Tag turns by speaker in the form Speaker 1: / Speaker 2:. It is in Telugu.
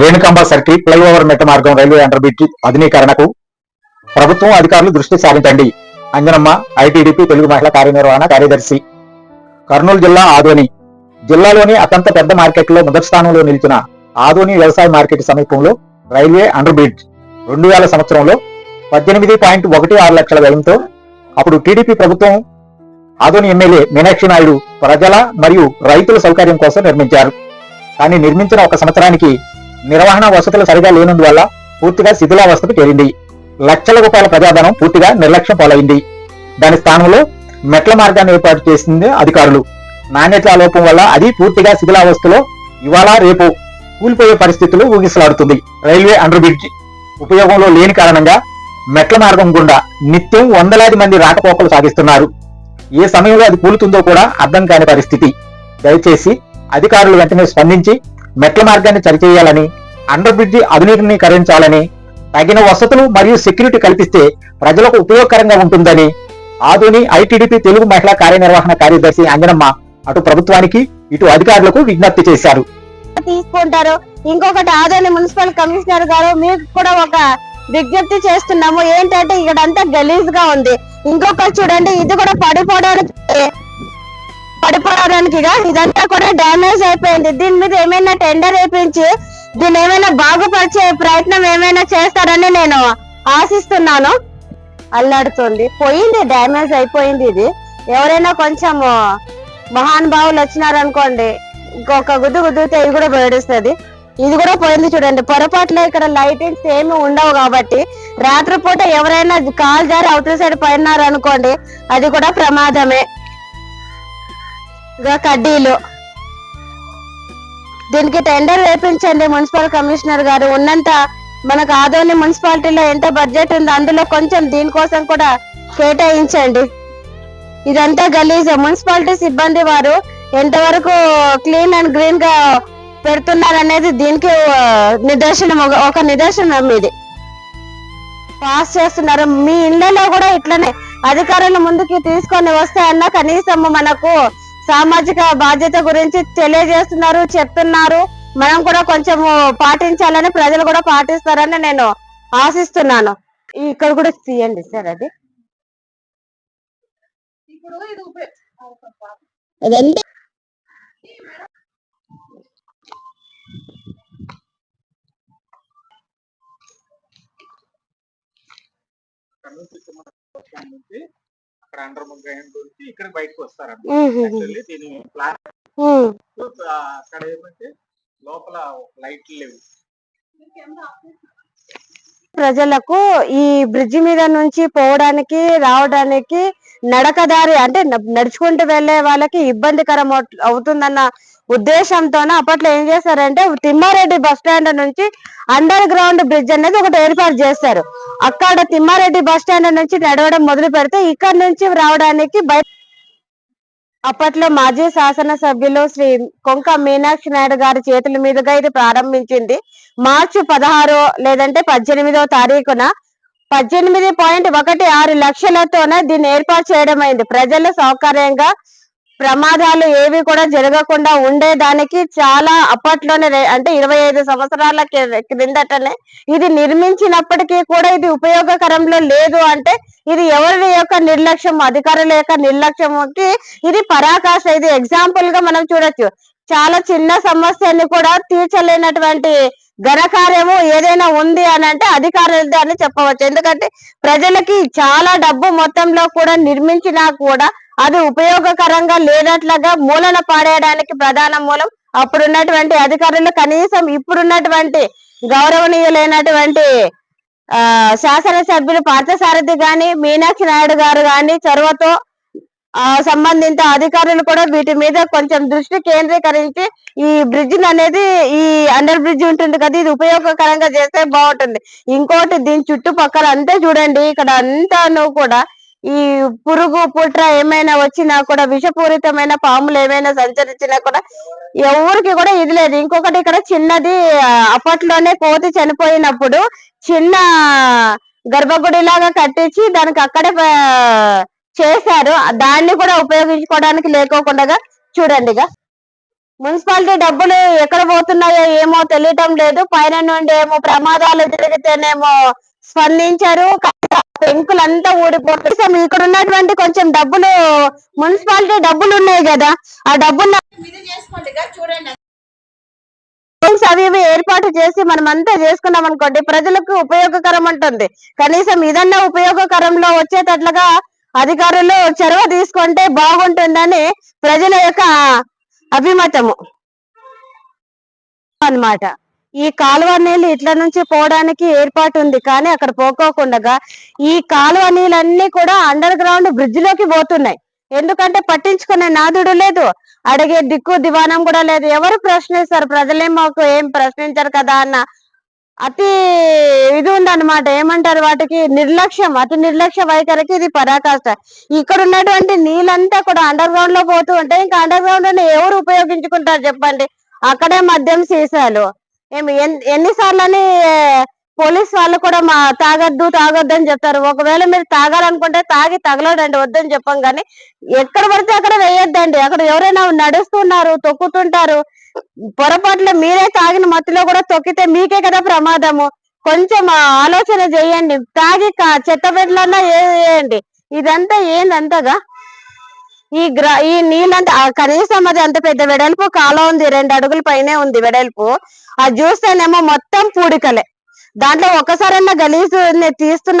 Speaker 1: రేణుకాంబ సర్కిల్ ఫ్లైఓవర్ మెట్ట మార్గం రైల్వే అండర్ బ్రిడ్జ్ ఆధునీకరణకు ప్రభుత్వం అధికారులు దృష్టి సారించండి. అంజనమ్మ ఐటీడీపీ తెలుగు మహిళా కార్యనిర్వహణ కార్యదర్శి. కర్నూలు జిల్లా ఆదోని. జిల్లాలోని అత్యంత పెద్ద మార్కెట్లో మొదటి స్థానంలో నిలిచిన ఆదోని వ్యవసాయ మార్కెట్ సమీపంలో రైల్వే అండర్ బ్రిడ్జ్ రెండు వేల సంవత్సరంలో పద్దెనిమిది పాయింట్ ఒకటి ఆరు లక్షల వ్యయంతో అప్పుడు టీడీపీ ప్రభుత్వం ఆదోని ఎమ్మెల్యే మీనాక్షి నాయుడు ప్రజల మరియు రైతుల సౌకర్యం కోసం నిర్మించారు. కానీ నిర్మించిన ఒక సంవత్సరానికి నిర్వహణ వసతులు సరిగా లేనందువల్ల పూర్తిగా శిథిలావస్థకు చేరింది. లక్షల రూపాయల ప్రజాధనం పూర్తిగా నిర్లక్ష్యం పాలైంది. దాని స్థానంలో మెట్ల మార్గాన్ని ఏర్పాటు చేసింది అధికారులు. నాణ్యత లోపం వల్ల అది పూర్తిగా శిథిలావస్థలో ఇవాళ రేపు కూలిపోయే పరిస్థితులు ఊగిసలాడుతుంది. రైల్వే అండర్ బ్రిడ్జ్ ఉపయోగంలో లేని కారణంగా మెట్ల మార్గం గుండా నిత్యం వందలాది మంది రాకపోకలు సాగిస్తున్నారు. ఏ సమయంలో అది కూలుతుందో కూడా అర్థం కాని పరిస్థితి. దయచేసి అధికారులు వెంటనే స్పందించి మెట్ల మార్గాన్ని సరిచేయాలని అండర్ బ్రిడ్జి ఆధునీకరించాలని తగిన వసతులు మరియు సెక్యూరిటీ కల్పిస్తే ప్రజలకు ఉపయోగకరంగా ఉంటుందని ఆధుని ఐటీడీపీ తెలుగు మహిళా కార్యనిర్వహణ కార్యదర్శి అంజనమ్మ అటు ప్రభుత్వానికి ఇటు అధికారులకు విజ్ఞప్తి చేశారు.
Speaker 2: తీసుకుంటారు. ఇంకొకటి ఆదోని మున్సిపల్ కమిషనర్ గారు మీకు కూడా ఒక విజ్ఞప్తి చేస్తున్నాము. ఏంటంటే ఇక్కడ అంతా గలీజ్గా ఉంది. ఇంకొకటి చూడండి ఇది కూడా పడిపోవడానికి చేయడానికి ఇదంతా కూడా డ్యామేజ్ అయిపోయింది. దీని మీద ఏమైనా టెండర్ వేయించి దీన్ని ఏమైనా బాగుపరిచే ప్రయత్నం ఏమైనా చేస్తారని నేను ఆశిస్తున్నాను. అల్లాడుతుంది. పోయింది డ్యామేజ్ అయిపోయింది ఇది. ఎవరైనా కొంచెం మహానుభావులు వచ్చినారనుకోండి ఇంకొక గుద్దు గుద్దుతే ఇది కూడా బయడుస్తుంది ఇది కూడా పోయింది చూడండి. పొరపాటులో ఇక్కడ లైటింగ్స్ ఏమి ఉండవు కాబట్టి రాత్రిపూట ఎవరైనా కాల్ జారి అవతల సైడ్ పడినారు అనుకోండి అది కూడా ప్రమాదమే. ఇంకా కడ్డీలు. దీనికి టెండర్ వేపించండి మున్సిపల్ కమిషనర్ గారు. ఉన్నంత మనకు ఆదోని మున్సిపాలిటీలో ఎంత బడ్జెట్ ఉందో అందులో కొంచెం దీనికోసం కూడా కేటాయించండి. ఇదంతా గలీజ్. మున్సిపాలిటీ సిబ్బంది వారు ఎంతవరకు క్లీన్ అండ్ గ్రీన్గా పెడుతున్నారు అనేది దీనికి నిదర్శనం. ఒక- నిదర్శనం ఇది పాస్ చేస్తున్నారు. మీ ఇళ్ళలో కూడా ఇట్లనే. అధికారులు ముందుకి తీసుకొని వస్తే అన్న కనీసం మనకు సామాజిక బాధ్యత గురించి తెలియజేస్తున్నారు చెప్తున్నారు. మనం కూడా కొంచెం పాటించాలని ప్రజలు కూడా పాటిస్తారని నేను ఆశిస్తున్నాను. ఇక్కడ కూడా తీయండి సార్ అది. అదంతా
Speaker 1: అక్కడ అండర్ గ్రౌండ్ నుంచి ఇక్కడ బయటకు వస్తారు
Speaker 2: ఉహు.
Speaker 1: దీని ప్లాన్. అక్కడ ఏమంటే లోపల లైట్లు లేవు
Speaker 2: ప్రజలకు ఈ బ్రిడ్జి మీద నుంచి పోవడానికి రావడానికి నడకదారి అంటే నడుచుకుంటూ వెళ్ళే వాళ్ళకి ఇబ్బందికరం అవుతుందన్న ఉద్దేశంతోనే అప్పట్లో ఏం చేశారంటే తిమ్మారెడ్డి బస్ స్టాండ్ నుంచి అండర్ గ్రౌండ్ బ్రిడ్జ్ అనేది ఒకటి ఏర్పాటు చేశారు అక్కడ తిమ్మారెడ్డి బస్ స్టాండ్ నుంచి నడవడం మొదలు పెడితే ఇక్కడ నుంచి రావడానికి బయట అప్పట్లో మాజీ శాసనసభ్యులు శ్రీ కొంక మీనాక్షి నాయుడు గారి చేతుల మీదుగా ఇది ప్రారంభించింది. మార్చి పదహారో లేదంటే పద్దెనిమిదో తారీఖున పద్దెనిమిది పాయింట్ ఒకటి ఆరు లక్షలతోనే దీన్ని ఏర్పాటు చేయడం అయింది ప్రజల సౌకర్యంగా ప్రమాదాలు ఏవి కూడా జరగకుండా ఉండేదానికి చాలా అప్పట్లోనే అంటే ఇరవై ఐదు సంవత్సరాల క్రిందటనే ఇది నిర్మించినప్పటికీ కూడా ఇది ఉపయోగకరంలో లేదు అంటే ఇది ఎవరి యొక్క నిర్లక్ష్యం అధికారుల యొక్క నిర్లక్ష్యంకి ఇది పరాకాష్ట. ఇది ఎగ్జాంపుల్గా మనం చూడొచ్చు. చాలా చిన్న సమస్యని కూడా తీర్చలేనటువంటి ఘనకార్యము ఏదైనా ఉంది అని అంటే అధికారులది అని చెప్పవచ్చు. ఎందుకంటే ప్రజలకి చాలా డబ్బు మొత్తంలో కూడా నిర్మించినా కూడా అది ఉపయోగకరంగా లేనట్లుగా మూలన పాడేయడానికి ప్రధాన మూలం అప్పుడున్నటువంటి అధికారులు కనీసం ఇప్పుడున్నటువంటి గౌరవనీయులైనటువంటి ఆ శాసనసభ్యులు పార్థసారథి గాని మీనాక్షి నాయుడు గారు గాని చొరవతో ఆ సంబంధిత అధికారులు కూడా వీటి మీద కొంచెం దృష్టి కేంద్రీకరించి ఈ బ్రిడ్జ్ అనేది ఈ అండర్ బ్రిడ్జ్ ఉంటుంది కదా ఇది ఉపయోగకరంగా చేస్తే బాగుంటుంది. ఇంకోటి దీని చుట్టుపక్కల అంతా చూడండి ఇక్కడ అంతాను కూడా ఈ పురుగు పుట్ర ఏమైనా వచ్చినా కూడా విషపూరితమైన పాములు ఏమైనా సంచరించినా కూడా ఎవరికి కూడా ఇది లేదు. ఇంకొకటి ఇక్కడ చిన్నది అప్పట్లోనే కోతి చనిపోయినప్పుడు చిన్న గర్భగుడి లాగా కట్టించి దానికి అక్కడే చేశారు. దాన్ని కూడా ఉపయోగించుకోవడానికి లేకోకుండా చూడండి ఇక. మున్సిపాలిటీ డబ్బులు ఎక్కడ పోతున్నాయో ఏమో తెలియటం లేదు. పైన నుండి ఏమో ప్రమాదాలు జరిగితేనేమో స్పందించారు. పెంకులంతా ఊడిపోతుంది అసలు ఇక్కడ ఉన్నటువంటి కొంచెం డబ్బులు మున్సిపాలిటీ డబ్బులు ఉన్నాయి కదా ఆ డబ్బులు
Speaker 3: చూడండి
Speaker 2: అవి ఇవి ఏర్పాటు చేసి మనం అంతా చేసుకున్నాం అనుకోండి ప్రజలకు ఉపయోగకరం ఉంటుంది. కనీసం ఇదన్నా ఉపయోగకరంలో వచ్చేటట్లుగా అధికారులు చొరవ తీసుకుంటే బాగుంటుందని ప్రజల యొక్క అభిమతము. అన్నమాట. ఈ కాలువ నీళ్ళు ఇట్ల నుంచి పోవడానికి ఏర్పాటు ఉంది కానీ అక్కడ పోకోకుండా ఈ కాలువ నీళ్ళన్నీ కూడా అండర్ గ్రౌండ్ బ్రిడ్జ్లోకి పోతున్నాయి. ఎందుకంటే పట్టించుకునే నాదుడు లేదు. అడిగే దిక్కు దివానం కూడా లేదు. ఎవరు ప్రశ్నిస్తారు? ప్రజలే మాకు ఏం ప్రశ్నించారు కదా అన్న అతి ఇది ఉందన్నమాట. ఏమంటారు వాటికి? నిర్లక్ష్యం అతి నిర్లక్ష్య వైఖరికి ఇది పరాకాష్ట. ఇక్కడ ఉన్నటువంటి నీళ్ళంతా కూడా అండర్ గ్రౌండ్లో పోతూ ఉంటే ఇంకా అండర్ గ్రౌండ్ ఎవరు ఉపయోగించుకుంటారు చెప్పండి? అక్కడే మద్యం సీసాలు. ఏమి ఎన్నిసార్లు ఎన్నిసార్లని పోలీస్ వాళ్ళు కూడా మా తాగొద్దు తాగొద్దు అని చెప్తారు. ఒకవేళ మీరు తాగాలనుకుంటే తాగి తగలడండి వద్దని చెప్పం కానీ ఎక్కడ పడితే అక్కడ వేయొద్దండి. అక్కడ ఎవరైనా నడుస్తున్నారు తొక్కుతుంటారు. పొరపాట్లు మీరే తాగిన మత్తులో కూడా తొక్కితే మీకే కదా ప్రమాదము. కొంచెం ఆలోచన చేయండి. తాగి కా- చెత్త పెట్టలన్నా వేయండి ఇదంతా ఏందంతగా ఈ గ్ర ఈ నీళ్ళంటే ఆ కనీసం అది అంత పెద్ద వెడల్పు కాలం ఉంది రెండు అడుగుల పైనే ఉంది వెడల్పు. అది చూస్తేనేమో మొత్తం పూడికలే. దాంట్లో ఒకసారైనా గలీజు తీస్తున్నా